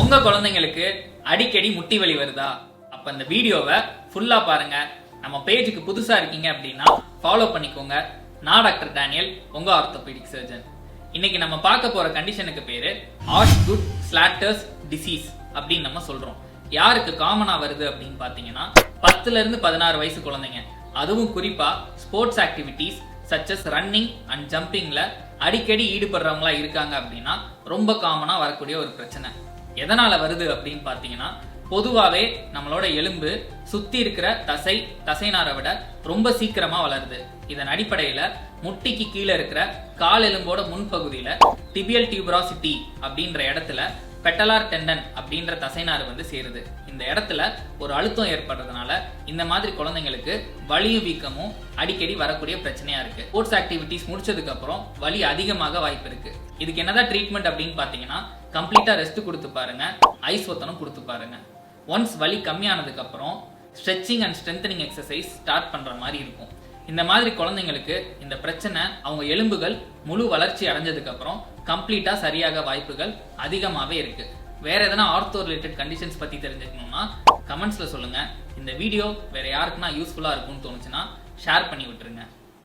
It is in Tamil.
உங்க குழந்தைங்களுக்கு அடிக்கடி முட்டி வலி வருதா? அப்ப இந்த வீடியோவை ஃபுல்லா பாருங்க. நம்ம பேஜுக்கு புதுசா இருக்கீங்க அப்படின்னா ஃபாலோ பண்ணிக்கோங்க. நான் டாக்டர் டேனியல் உங்க ஆர்த்தோபீடிக் சர்ஜன் இன்னைக்கு நம்ம பார்க்க போற கண்டிஷனுக்கு பேரு ஆஷ் குட் ஸ்லாட்டர்ஸ் டிசீஸ் அப்படின்னு நம்ம சொல்றோம். யாருக்கு காமனா வருது அப்படின்னு பாத்தீங்கன்னா பத்துல இருந்து பதினாறு வயசு குழந்தைங்க. அதுவும் குறிப்பா sports activities such as running and ஜம்பிங்ல அடிக்கடி ஈடுபடுறவங்களா இருக்காங்க அப்படின்னா ரொம்ப காமனா வரக்கூடிய ஒரு பிரச்சனை. எதனால வருது அப்படின்னு பார்த்தீங்கன்னா பொதுவாவே நம்மளோட எலும்பு சுத்தி இருக்கிற தசை தசைநாரை விட ரொம்ப சீக்கிரமா வளருது. இதன் அடிப்படையில முட்டிக்கு கீழே இருக்கிற கால் எலும்போட முன்பகுதியில டிபியல் டியூபராசிட்டி அப்படின்ற இடத்துல பெட்டலார் டெண்டன் அப்படின்ற தசைநார் வந்து சேருது. இந்த இடத்துல ஒரு அழுத்தம் ஏற்படுறதுனால இந்த மாதிரி குழந்தைங்களுக்கு வலியும் வீக்கமும் அடிக்கடி வரக்கூடிய பிரச்சனையா இருக்கு. ஸ்போர்ட்ஸ் ஆக்டிவிட்டிஸ் முடிச்சதுக்கு அப்புறம் வலி அதிகமாக வாய்ப்பு இருக்கு. இதுக்கு என்னதான் ட்ரீட்மெண்ட் அப்படின்னு பாத்தீங்கன்னா கம்ப்ளீட்டா ரெஸ்ட் கொடுத்து பாருங்க. ஐஸ் ஒத்தனம் கொடுத்து பாருங்க. ஒன்ஸ் வலி கம்மியானதுக்கு அப்புறம் stretching and strengthening exercise start பண்ற மாதிரி இருக்கும். இந்த மாதிரி குழந்தைங்களுக்கு இந்த பிரச்சனை அவங்க எலும்புகள் முழு வளர்ச்சி அடைஞ்சதுக்கு அப்புறம் கம்ப்ளீட்டா சரியாக வாய்ப்புகள் அதிகமாகவே இருக்கு. வேற எதனா ஆர்த்தோ ரிலேட்டட் கண்டிஷன்ஸ் பத்தி தெரிஞ்சுக்கணும்னா கமெண்ட்ஸ்ல சொல்லுங்க. இந்த வீடியோ வேற யாருக்குன்னா யூஸ்ஃபுல்லா இருக்கும்னு தோணுச்சுன்னா ஷேர் பண்ணி விட்டுருங்க.